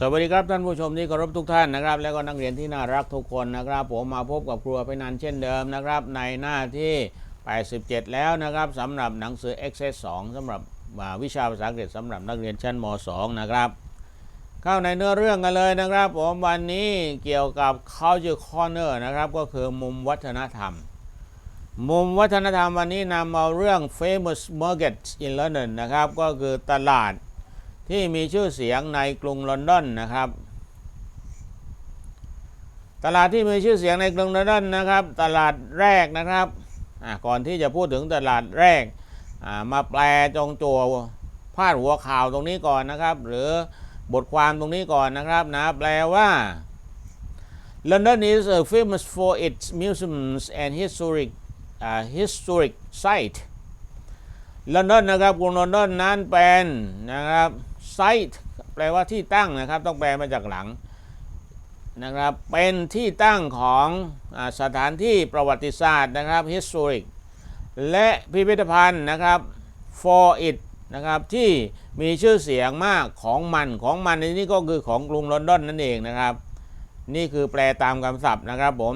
สวัสดีครับท่านผู้ชมที่เคารพทุกท่านนะครับ แล้วก็นักเรียนที่น่ารักทุกคนนะครับ ผมมาพบกับครัวไปนันเช่นเดิมนะครับ ในหน้าที่ 87 แล้วนะครับสำหรับหนังสือ Access 2สำหรับวิชาภาษาอังกฤษสำหรับนักเรียนชั้นม 2 นะครับ เข้าในเนื้อเรื่องกันเลยนะครับ ผมวันนี้เกี่ยวกับ culture corner นะครับก็คือมุมวัฒนธรรม มุมวัฒนธรรมวันนี้นำเอาเรื่อง famous market in London นะครับก็คือตลาด ที่มีชื่อเสียงในกรุงลอนดอนนะครับ ตลาดที่มีชื่อเสียงในกรุงลอนดอนนะครับ ตลาดแรกนะครับก่อนที่จะพูดถึงตลาดแรกมาแปลจงตัวพาดหัวข่าวตรงนี้ก่อนนะครับ หรือบทความตรงนี้ก่อนนะครับนะแปลว่า London is famous for its museums and historic uh, historic site ลอนดอนนะครับกรุงลอนดอนนั้นเป็นนะครับ ไซต์แปลว่าที่ตั้งนะครับ ต้องแปลมาจากหลังนะครับ เป็นที่ตั้งของอสถานที่ประวัติศาสตร์นะครับ historic และพิพิธภัณฑ์นะครับ for it นะครับที่มีชื่อเสียงมากของมันของมันในนี้ก็คือของกรุงลอนดอนนั่นเองนะครับ นี่คือแปลตามคำศัพท์นะครับผม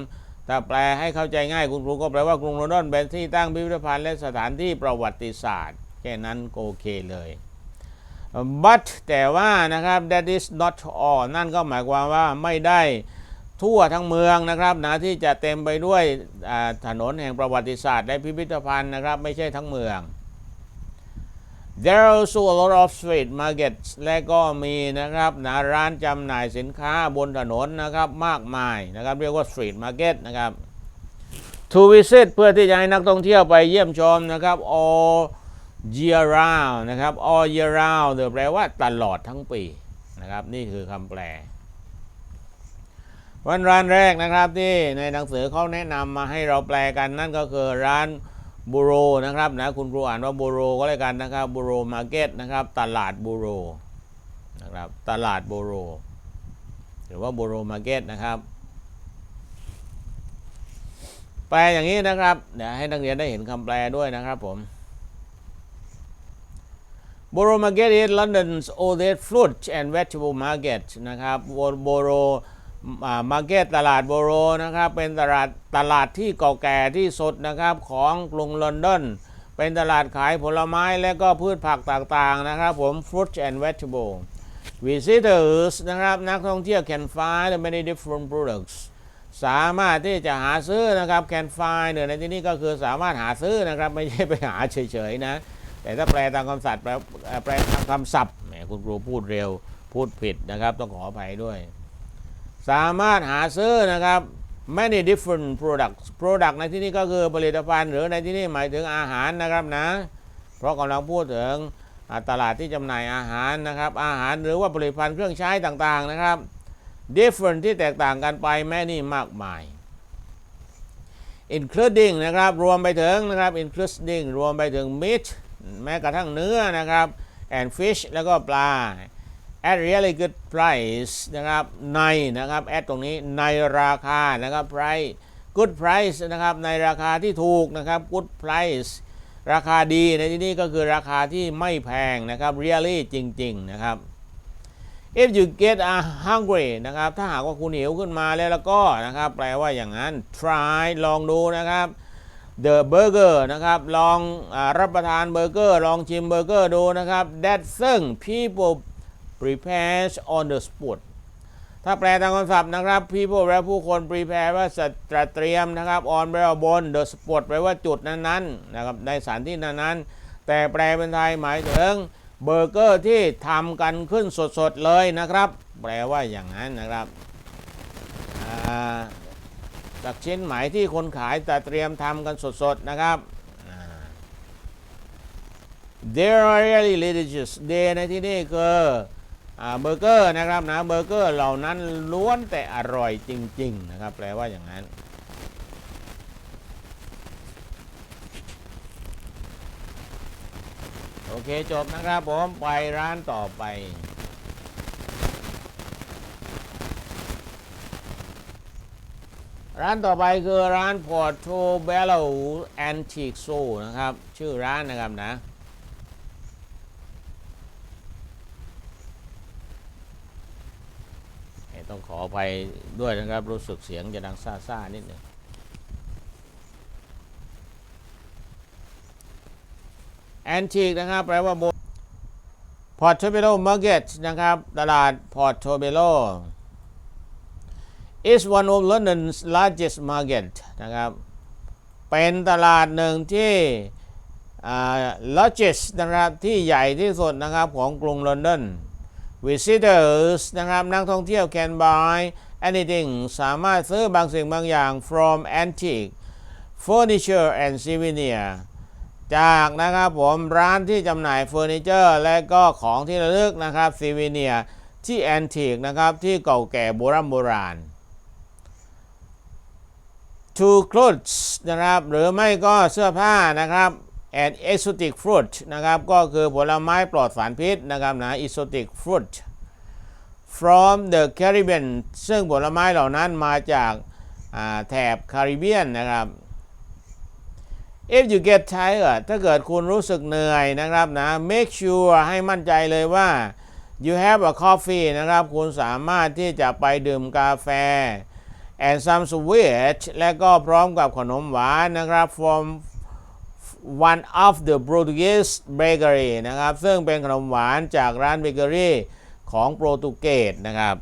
ถ้าแปลให้เข้าใจง่ายคุณครูก็แปลว่ากรุงลอนดอนเป็นที่ตั้งพิพิธภัณฑ์และสถานที่ประวัติศาสตร์แค่นั้นโอเคเลย but แต่ว่านะครับ that is not all นั่นก็หมายความว่าไม่ได้ทั่วทั้งเมืองนะครับนะที่จะเต็มไปด้วยถนนแห่งประวัติศาสตร์และพิพิธภัณฑ์นะครับ ไม่ใช่ทั้งเมือง There are also a lot of street markets และก็มีนะครับนะร้านจำหน่ายสินค้าบนถนนนะครับมากมายนะครับ เรียกว่า street market นะครับ to visit เพื่อที่จะให้นักท่องเที่ยวไปเยี่ยมชมนะครับ all year round นะครับ all year round แปลว่าตลอดทั้งปีนะครับ นี่คือคำแปล วันร้านแรกนะครับที่ในหนังสือเขาแนะนำมาให้เราแปลกันนั่นก็คือร้านบูโรนะครับนะคุณครูอ่านว่าบูโรก็แล้วกันนะครับบูโรมาร์เก็ตนะครับ ตลาดบูโรนะครับ ตลาดบูโรหรือว่าบูโรมาร์เก็ตนะครับแปลอย่างนี้นะครับ เดี๋ยวให้นักเรียนได้เห็นคำแปลด้วยนะครับผม Borough Market is London's oldest fruit and vegetable market นะครับ Borough มาร์เก็ตตลาดโบโรนะครับ เป็นตลาดตลาดที่เก่าแก่ที่สุดนะครับของกรุงลอนดอน เป็นตลาดขายผลไม้และก็พืชผักต่างๆนะครับผม fruit and vegetable visitors นะครับนักท่องเที่ยว can find many different products สามารถที่จะหาซื้อนะครับ can find เนี่ยในที่นี้ก็คือสามารถหาซื้อนะครับ ไม่ใช่ไปหาเฉยๆนะ แต่ถ้าแปลตามคำศัพท์แปลแปลตามคำศัพท์แหมคุณครูพูดเร็วพูดผิดนะครับ ต้องขออภัยด้วย สามารถหาซื้อนะครับ many different products product ในที่นี้ก็คือผลิตภัณฑ์ หรือในที่นี้หมายถึงอาหารนะครับนะ เพราะกำลังพูดถึงตลาดที่จำหน่ายอาหารนะครับ อาหารหรือว่าผลิตภัณฑ์เครื่องใช้ต่างๆนะครับ different ที่แตกต่างกันไป many มากมาย including นะครับ รวมไปถึงนะครับ including รวมไปถึง meat แม้กระทั่งเนื้อนะครับ and fish แล้วก็ปลา at really good price นะครับในนะครับ at ตรงนี้ในราคานะครับ price good price นะครับในราคาที่ถูกนะครับ good price ราคาดีในที่นี้ก็คือราคาที่ไม่แพงนะครับ really จริง ๆ นะครับ if you get a hungry นะครับ ถ้าหากว่าคุณหิวขึ้นมาแล้วแล้วก็นะครับ แปลว่าอย่างนั้น try ลองดูนะครับ The Burger นะครับ ลองอรับประทานเบอร์เกอร์ ลองชิมเบอร์เกอร์ดูนะครับ That ซึ่ง people prepare on the spot ถ้าแปลตามคำศัพท์นะครับ people แปลผู้คน prepare ว่าตระเตรียมนะครับ on แปลว่าบน the spot แปลว่าจุดนั้นๆนะครับ ในสถานที่นั้นๆ แต่แปลเป็นไทยหมายถึงเบอร์เกอร์ที่ทำกันขึ้นสดๆเลยนะครับ แปลว่าอย่างนั้นนะครับอ่า จากชิ้นไหมที่คนขายจะเตรียมทำกันสดๆนะครับ There are really delicious day ในที่นี่คืออเบอร์เกอร์นะครับนะเบอร์เกอร์เหล่านั้นล้วนแต่อร่อยจริง ๆ นะครับ แปลว่าอย่างนั้น โอเค จบนะครับผม ไปร้านต่อไป ร้านต่อไปคือร้าน Portobello Antique Zoo นะครับ ชื่อร้านนะครับนะต้องขออภัยด้วยนะครับ รู้สึกเสียงจะดังซ่าๆนิดหนึ่งแอนทิกนะครับ แปลว่าโบพอร์ตโ b เบโลมาร์เก็ตนะครับ ตลาดพอร์ตโ b เบโล is one of London's largest market นะครับ เป็นตลาดหนึ่งที่อ่า largest นะครับที่ใหญ่ที่สุดนะครับของกรุงลอนดอน visitors นะครับนักท่องเที่ยว can buy anything สามารถซื้อบางสิ่งบางอย่าง from antique furniture and souvenir จากนะครับผมร้านที่จำหน่ายเฟอร์นิเจอร์และก็ของที่ระลึกนะครับซีวีเนียที่แอนทิกนะครับที่เก่าแก่โบราณโบราณ to clothes นะครับหรือไม่ก็เสื้อผ้านะครับ and exotic fruit นะครับก็คือผลไม้ปลอดสารพิษนะครับนะ exotic fruit from the Caribbean ซึ่งผลไม้เหล่านั้นมาจากาแถบคาริเบียนนะครับ if you get tired ถ้าเกิดคุณรู้สึกเหนื่อยนะครับนะ make sure ให้มั่นใจเลยว่า you have a coffee นะครับ คุณสามารถที่จะไปดื่มกาแฟ and some sweet และก็พร้อมกับขนมหวานนะครับ from one of the Portuguese bakery นะครับ ซึ่งเป็นขนมหวานจากร้านเบเกอรี่ของโปรตุเกสนะครับ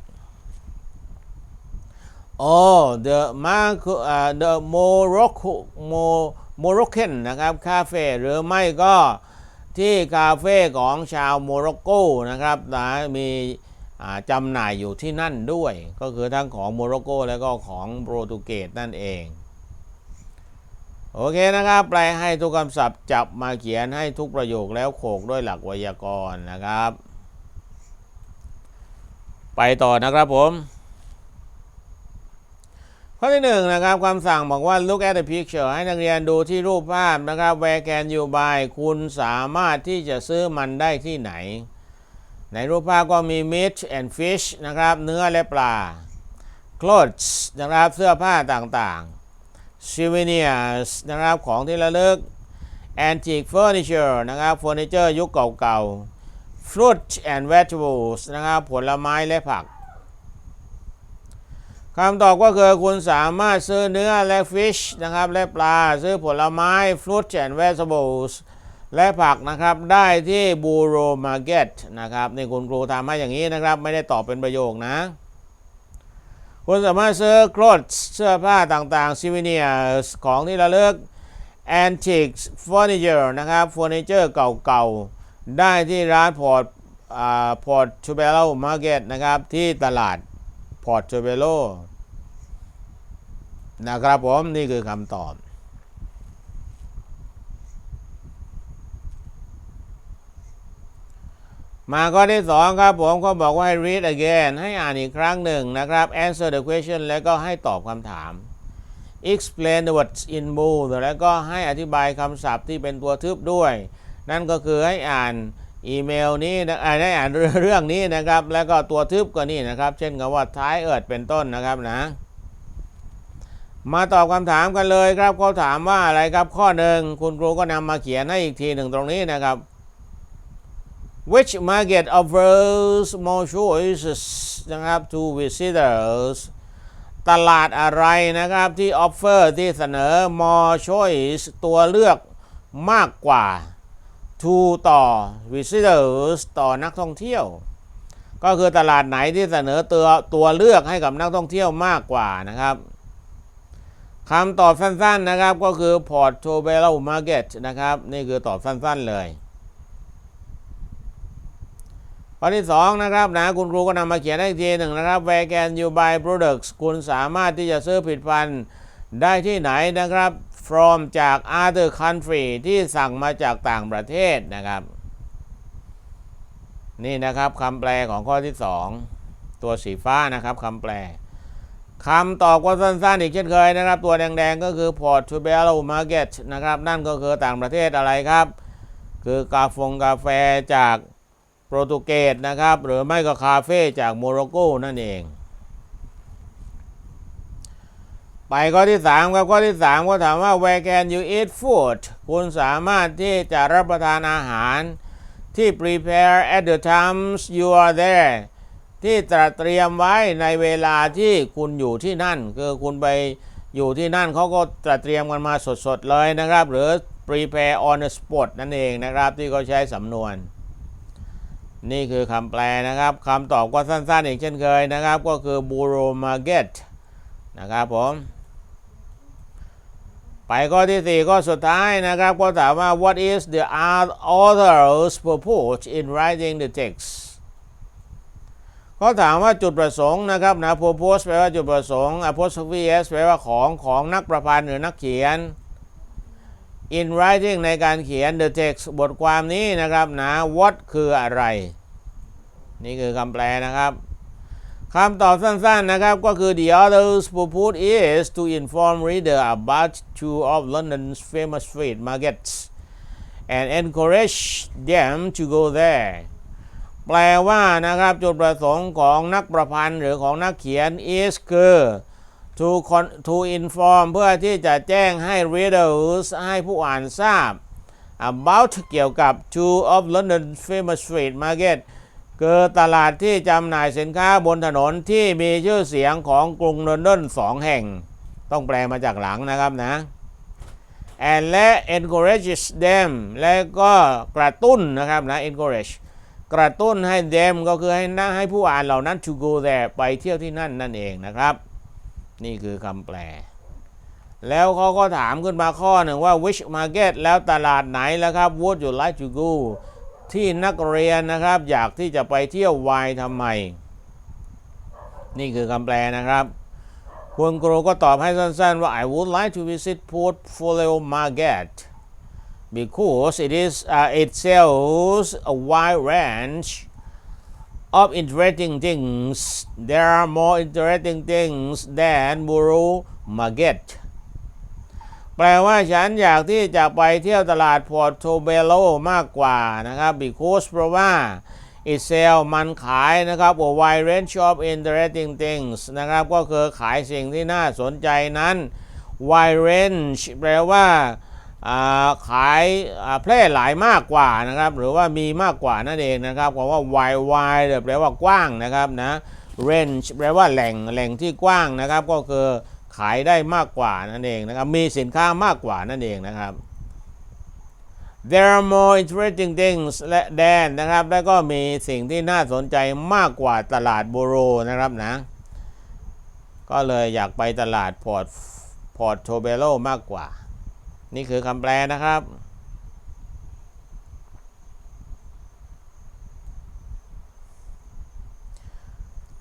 Oh the Marco uh, the Morocco Mo Moroccan นะครับคาเฟ่หรือไม่ก็ที่คาเฟ่ของชาวโมร็อกโกนะครับนะมี จำหน่ายอยู่ที่นั่นด้วย ก็คือทั้งของโมร็อกโกและก็ของโปรตุเกสนั่นเอง โอเคนะครับ แปลให้ทุกคำศัพท์จับมาเขียนให้ทุกประโยคแล้วโขกด้วยหลักไวยากรณ์นะครับ ไปต่อนะครับผมข้อที่หนึ่งนะครับคำสั่งบอกว่า look at the picture ให้นักเรียนดูที่รูปภาพนะครับ where can you buy คุณสามารถที่จะซื้อมันได้ที่ไหน ในรูปภาพก็มี meat and fish นะครับ เนื้อและปลา clothes นะครับ เสื้อผ้าต่างๆ souvenirs นะครับ ของที่ระลึก antique furniture นะครับเฟอร์นิเจอร์ยุคเก่าๆ fruit and vegetables นะครับ ผลไม้และผักคำตอบก็คือคุณสามารถซื้อเนื้อและ fish นะครับ และปลา ซื้อผลไม้ fruit and vegetables และผักนะครับได้ที่บูโรมาร์เก็ตนะครับนี่คุณครูทำให้อย่างนี้นะครับ ไม่ได้ตอบเป็นประโยคนะ คุณสามารถซื้อ clothes เสื้อผ้าต่างๆ souvenirs ของที่ระลึก antique furniture นะครับเฟอร์นิเจอร์เก่าๆ ได้ที่ร้านพอร์ตพอร์ตชูเบโลมาร์เก็ตนะครับที่ตลาดพอร์ตชูเบโลนะครับผม นี่คือคำตอบ มาข้อที่สองครับผมเขาบอกว่าให้ read again ให้อ่านอีกครั้งหนึ่งนะครับ answer the question แล้วก็ให้ตอบคำถาม explain the words in bold แล้วก็ให้อธิบายคำศัพท์ที่เป็นตัวทึบด้วย นั่นก็คือให้อ่านอีเมลนี้นะให้อ่านเรื่องนี้นะครับ แล้วก็ตัวทึบก็นี่นะครับ เช่นกับว่าท้ายเอิดเป็นต้นนะครับนะ มาตอบคำถามกันเลยครับเขาถามว่าอะไรครับข้อหนึ่งคุณครูก็นำมาเขียนให้อีกทีหนึ่งตรงนี้นะครับ which market offers more choices นะครับ to visitors ตลาดอะไรนะครับที่ offer ที่เสนอ more choice ตัวเลือกมากกว่า to ต่อ visitors ต่อนักท่องเที่ยว ก็คือตลาดไหนที่เสนอตัวตัวเลือกให้กับนักท่องเที่ยวมากกว่านะครับคำตอบสั้นๆนะครับก็คือ Portobello Market นะครับ นี่คือตอบสั้นๆเลย ข้อที่สองนะครับนะคุณครูก็นำมาเขียนให้อีกทีหนึ่งนะครับ Where can you buy products คุณสามารถที่จะซื้อผลิตภัณฑ์ได้ที่ไหนนะครับ from จาก other country ที่สั่งมาจากต่างประเทศนะครับ นี่นะครับคำแปลของข้อที่สองตัวสีฟ้านะครับคำแปลคำตอบก็สั้นๆอีกเช่นเคยนะครับ ตัวแดงๆก็คือ Portobello Market นะครับ นั่นก็คือต่างประเทศอะไรครับ คือกาฟงกาแฟจาก โปรตุเกสนะครับ หรือไม่ก็คาเฟ่จากโมร็อกโกนั่นเอง ไปข้อที่ 3 ครับ ข้อที่ 3 ก็ถามว่า where can you eat food คุณสามารถที่จะรับประทานอาหารที่ prepare at the times you are there ที่ตระเตรียมไว้ในเวลาที่คุณอยู่ที่นั่น คือคุณไปอยู่ที่นั่นเขาก็ตระเตรียมกันมาสดๆเลยนะครับ หรือ prepare on the spot นั่นเองนะครับ ที่เขาใช้สำนวน นี่คือคำแปลนะครับคำตอบก็สั้นๆอีกเช่นเคยนะครับ ก็คือ Buro Market นะครับผมไปข้อที่4ก็สุดท้ายนะครับ ก็ถามว่า what is the author's purpose in writing the text เขาถามว่าจุดประสงค์นะครับนะ purpose แปลว่าจุดประสงค์ apostrophe s แปลว่าของของนักประพันธ์หรือนักเขียน in writing ในการเขียน the text บทความนี้นะครับนะ what คืออะไร นี่คือคำแปลนะครับคำตอบสั้นๆนะครับ ก็คือ the author's purpose is to inform reader about two of London's famous street markets and encourage them to go there แปลว่านะครับจุดประสงค์ของนักประพันธ์หรือของนักเขียน is คือ to con- to inform เพื่อที่จะแจ้งให้ readers ให้ผู้อ่านทราบ about เกี่ยวกับ two of London famous street market คือตลาดที่จำหน่ายสินค้าบนถนนที่มีชื่อเสียงของกรุงลอนดอนสองแห่ง ต้องแปลมาจากหลังนะครับนะ and และ encourages them และก็กระตุ้นนะครับนะ encourage กระตุ้นให้ them ก็คือให้นะให้ผู้อ่านเหล่านั้น to go there ไปเที่ยวที่นั่นนั่นเองนะครับ นี่คือคำแปล แล้วเขาก็ถามขึ้นมาข้อหนึ่งว่า which market แล้วตลาดไหนแล้วครับ would you like to go ที่นักเรียนนะครับ อยากที่จะไปเที่ยววายทำไม นี่คือคำแปลนะครับคุณครูก็ตอบให้สั้นๆว่า I would like to visit Portfolio Market because it is uh, it sells a wide range of interesting things. There are more interesting things than Borough Market. แปลว่าฉันอยากที่จะไปเที่ยวตลาดพอร์โตเบโลมากกว่านะครับ because เพราะว่า it sell มันขายนะครับ a wide range of interesting things นะครับ ก็คือขายสิ่งที่น่าสนใจนั้น wide range แปลว่า ขายแพร่หลายมากกว่านะครับ หรือว่ามีมากกว่านั่นเองนะครับคำว่า wide wide แปลว่ากว้างนะครับนะ range แปลว่าแหล่งแหล่งที่กว้างนะครับ ก็คือขายได้มากกว่านั่นเองนะครับ มีสินค้ามากกว่านั่นเองนะครับ There are more interesting things และ than นะครับ แล้วก็มีสิ่งที่น่าสนใจมากกว่าตลาดโบโรนะครับนะ ก็เลยอยากไปตลาดพอร์ตพอร์ตโทเบโลมากกว่า นี่คือคำแปลนะครับ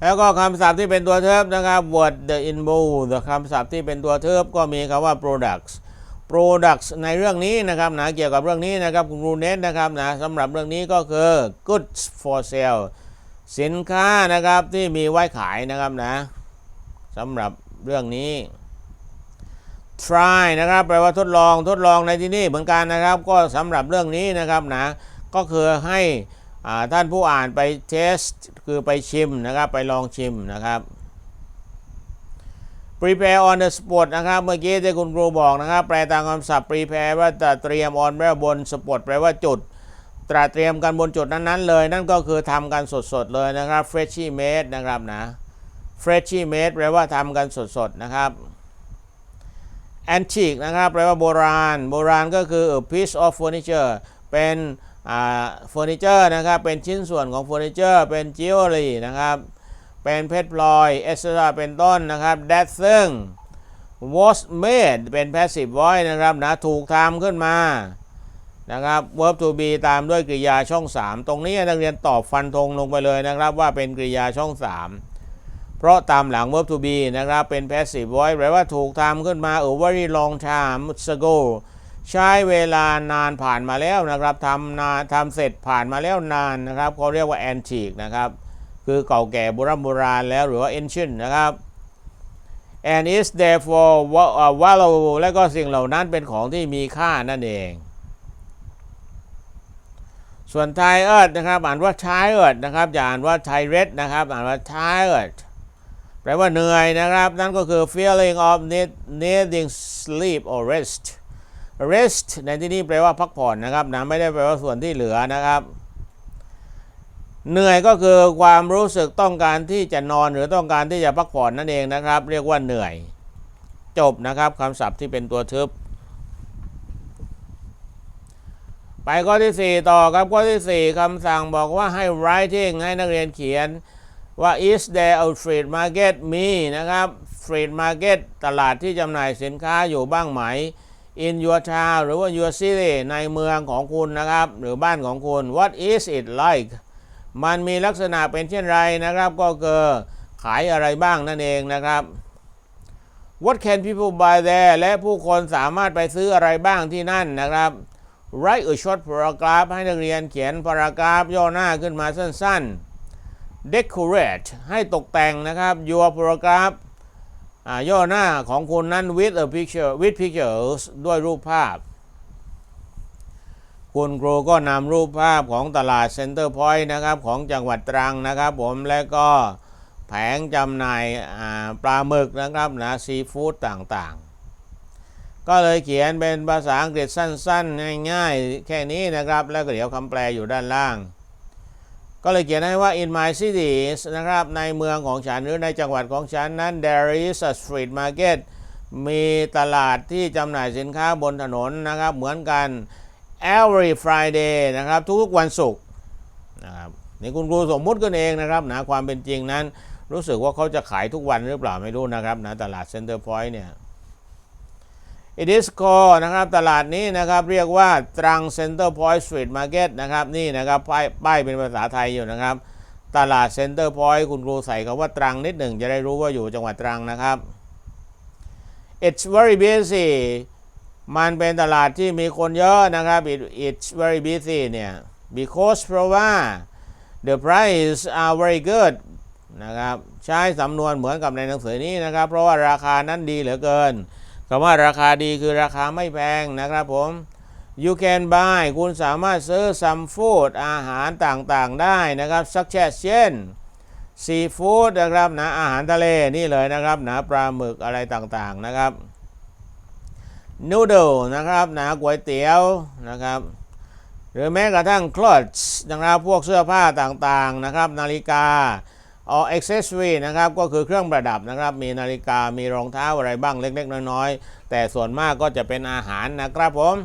แล้วก็คำศัพท์ที่เป็นตัวเทิบนะครับ word the in bold คำศัพท์ที่เป็นตัวเทิบก็มีคำว่า products products ในเรื่องนี้นะครับนะเกี่ยวกับเรื่องนี้นะครับคุณครูเน้นนะครับนะสำหรับเรื่องนี้ก็คือ goods for sale สินค้านะครับที่มีไว้ขายนะครับนะสำหรับเรื่องนี้ try นะครับแปลว่าทดลองทดลองในที่นี่เหมือนกันนะครับ ก็สำหรับเรื่องนี้นะครับนะก็คือให้อ่าท่านผู้อ่านไปเทสคือไปชิมนะครับไปลองชิมนะครับ prepare on the spot นะครับเมื่อกี้ที่คุณครูบอกนะครับ แปลตามคำศัพท์ prepare ว่าจะเตรียม on แปลว่าบน spot แปลว่าจุดตระเตรียมกันบนจุดนั้นๆเลย นั่นก็คือทำกันสดๆเลยนะครับ freshly made นะครับนะ freshly made แปลว่าทำกันสดๆนะครับ antique นะครับแปลว่าโบราณ โบราณก็คือ a piece of furniture เป็นเฟอร์นิเจอร์นะครับ เป็นชิ้นส่วนของเฟอร์นิเจอร์ เป็นจิวเวลรี่นะครับ เป็นเพชรพลอยเอสเตราเป็นต้นนะครับ that ซึ่ง was made เป็น passive voice นะครับนะถูกทำขึ้นมานะครับ verb to be ตามด้วยกริยาช่อง 3 ตรงนี้นักเรียนตอบฟันธงลงไปเลยนะครับ ว่าเป็นกริยาช่อง 3 เพราะตามหลัง verb to be นะครับ เป็น passive voice แปลว่าถูกทำขึ้นมา a very long time ago ใช้เวลานานผ่านมาแล้วนะครับทำนานทำเสร็จผ่านมาแล้วนานนะครับเขาเรียกว่า antique นะครับ คือเก่าแก่โบราณโบราณแล้วหรือว่า ancient นะครับ and is therefore valuable และก็สิ่งเหล่านั้นเป็นของที่มีค่านั่นเอง ส่วน tired นะครับ อ่านว่า tired นะครับอย่าอ่านว่า tired นะครับ อ่านว่า tired แปลว่าเหนื่อยนะครับ นั่นก็คือ feeling of need needing sleep or rest rest ในที่นี้แปลว่าพักผ่อนนะครับนะไม่ได้แปลว่าส่วนที่เหลือนะครับ เหนื่อยก็คือความรู้สึกต้องการที่จะนอนหรือต้องการที่จะพักผ่อนนั่นเองนะครับ เรียกว่าเหนื่อย จบนะครับคำศัพท์ที่เป็นตัวทึบ ไปข้อที่ 4 ต่อครับข้อที่ 4คำสั่งบอกว่าให้ writing ให้นักเรียนเขียน ว่า is there a street market มีนะครับ street market ตลาดที่จำหน่ายสินค้าอยู่บ้างไหม in your town หรือว่า your city ในเมืองของคุณนะครับ หรือบ้านของคุณ what is it like มันมีลักษณะเป็นเช่นไรนะครับ ก็คือขายอะไรบ้างนั่นเองนะครับ What can people buy there และผู้คนสามารถไปซื้ออะไรบ้างที่นั่นนะครับ Write a short paragraph ให้นักเรียนเขียน paragraph ย่อหน้าขึ้นมาสั้นๆ Decorate ให้ตกแต่งนะครับ your paragraph ย่อหน้าของคุณนั้น with a picture with pictures ด้วยรูปภาพ คุณครูก็นำรูปภาพของตลาดเซ็นเตอร์พอยต์นะครับของจังหวัดตรังนะครับ ผมและก็แผงจำหน่ายปลาหมึกนะครับนะซีฟู้ดต่างๆ ก็เลยเขียนเป็นภาษาอังกฤษสั้นๆ ง่ายๆ แค่นี้นะครับ แล้วก็เดี๋ยวคำแปลอยู่ด้านล่าง ก็เลยเขียนให้ว่า in my cities นะครับ ในเมืองของฉันหรือในจังหวัดของฉันนั้น there is a street market มีตลาดที่จำหน่ายสินค้าบนถนนนะครับ เหมือนกัน every Friday นะครับ ทุกๆวันศุกร์นะครับนี่คุณครูสมมุติกันเองนะครับนะความเป็นจริงนั้น รู้สึกว่าเขาจะขายทุกวันหรือเปล่าไม่รู้นะครับนะตลาดเซ็นเตอร์พอยต์เนี่ย It is called นะครับตลาดนี้นะครับเรียกว่าตรังเซ็นเตอร์พอยต์สตรีทมาร์เก็ตนะครับนี่นะครับป้ายป้ายเป็นภาษาไทยอยู่นะครับ ตลาดเซ็นเตอร์พอยต์คุณครูใส่คำว่าตรังนิดหนึ่งจะได้รู้ว่าอยู่จังหวัดตรังนะครับ It's very busy มันเป็นตลาดที่มีคนเยอะนะครับ It, it's very busy เนี่ย because เพราะว่า the price are very good นะครับใช้สำนวนเหมือนกับในหนังสือนี้นะครับ เพราะว่าราคานั้นดีเหลือเกิน คำว่าราคาดีคือราคาไม่แพงนะครับผม you can buy คุณสามารถซื้อ some food อาหารต่างๆได้นะครับสักเช่นซีฟู้ดนะครับนะอาหารทะเลนี่เลยนะครับนะปลาหมึกอะไรต่างๆนะครับนูโดนะครับนะก๋วยเตี๋ยวนะครับ หรือแม้กระทั่ง clothes นะครับพวกเสื้อผ้าต่างๆนะครับ นาฬิกา or accessory นะครับก็คือเครื่องประดับนะครับ มีนาฬิกามีรองเท้าอะไรบ้างเล็ก ๆ น้อยๆ แต่ส่วนมากก็จะเป็นอาหารนะครับผม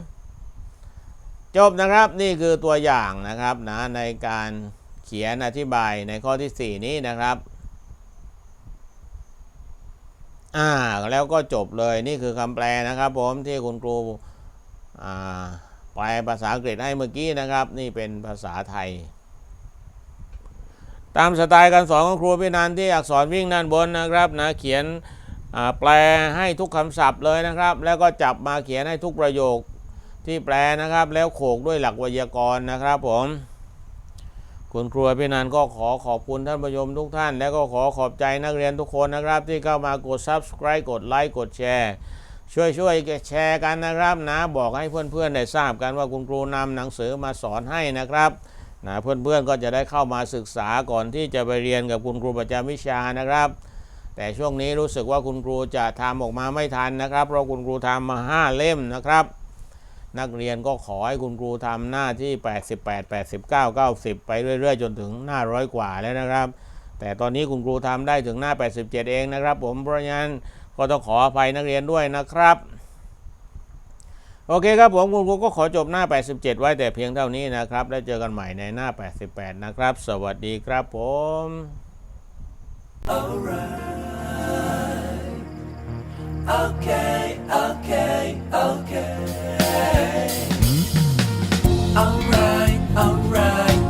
จบนะครับนี่คือตัวอย่างนะครับนะในการเขียนอธิบายในข้อที่ 4 นี้นะครับอ่าแล้วก็จบเลยนี่คือคำแปลนะครับ ผมที่คุณครูอ่าแปลภาษาอังกฤษให้เมื่อกี้นะครับ นี่เป็นภาษาไทย ตามสไตล์การสอนของครูพินันที่อักษรวิ่งด้านบนนะครับนะเขียนแปลให้ทุกคำศัพท์เลยนะครับ แล้วก็จับมาเขียนให้ทุกประโยคที่แปลนะครับ แล้วโขกด้วยหลักไวยากรณ์นะครับผมคุณครูพินันก็ขอขอบคุณท่านผู้ชมทุกท่าน แล้วก็ขอขอบใจนักเรียนทุกคนนะครับ ที่เข้ามากด subscribe กดไลค์กดแชร์ช่วยช่วยแชร์กันนะครับนะบอกให้เพื่อนๆได้ทราบกันว่าคุณครูนำหนังสือมาสอนให้นะครับ นะเพื่อนๆก็จะได้เข้ามาศึกษาก่อนที่จะไปเรียนกับคุณครูประจำวิชานะครับ แต่ช่วงนี้รู้สึกว่าคุณครูจะทำออกมาไม่ทันนะครับ เพราะคุณครูทำมา 5 เล่มนะครับ นักเรียนก็ขอให้คุณครูทำหน้าที่ 88 89 90 ไปเรื่อย ๆ จนถึงหน้าร้อยกว่าแล้วนะครับ แต่ตอนนี้คุณครูทำได้ถึงหน้า 87 เองนะครับ ผมเพราะฉะนั้นก็ต้องขออภัยนักเรียนด้วยนะครับ โอเคครับผมคุณครูก็ขอจบหน้า 87 ไว้แต่เพียงเท่านี้นะครับ แล้วเจอกันใหม่ในหน้า 88 นะครับ สวัสดีครับผม Alright. Okay, okay, okay. Alright, alright.